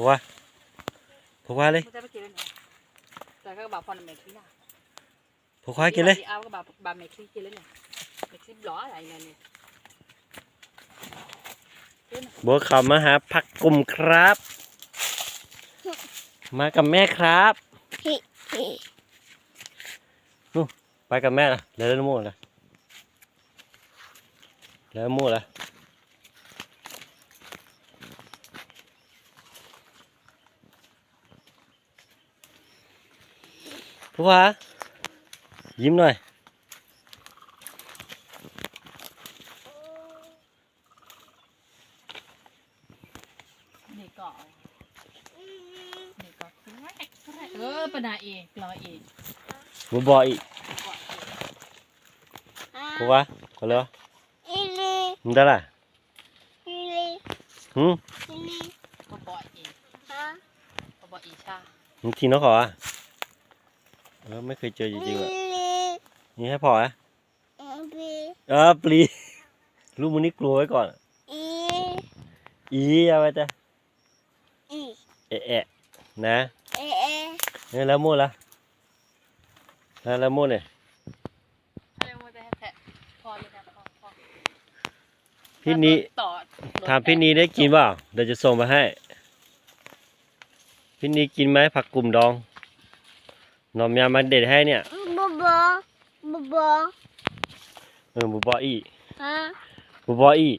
ผัวผัวเลยไม่ได้ไปกินเลยเนี่ยแต่ก็บอกพอในเมคลี่น่ะผัวกินเลยเอาก็บอกบาเมคลี่กินเลยเนี่ยเมคลี่หล่ออะไรเนี่ยเนี่ยบัวขาวมาหาผักกลุ่มครับ มากับแม่ครับไปกับแม่นะเดี๋ยวเล่นมู่นะเล่นมู่ละ ผัวยิ้มหน่อย นี่ก็นี่ก็เออปนาเอกรอเอกบัวบอยอีกผัวขอเลยมึงได้ละหืมก็บอกเอกก็บอกอีชามึงทีน้องขออ่ะเออไม่เคยเจอจริงๆอะ นี่ให้พออะเออปลีลูกมึงนี่กลัวไว้ก่อน อีเอาไปจ้ะเอะเอะนะเนี่ยแล้วมูดละแล้วแล้วมูดเนี่ยอะไรมันจะแทะพอเลยนะพอพอพี่นี้ต่อถามพี่นี้ได้กินเปล่าเดี๋ยวจะส่งมาให้ พี่นี้กินไหมผักกลุ่มดองห นอมยามาเด็ดให้เนี่ยเออบุบออีบุบออี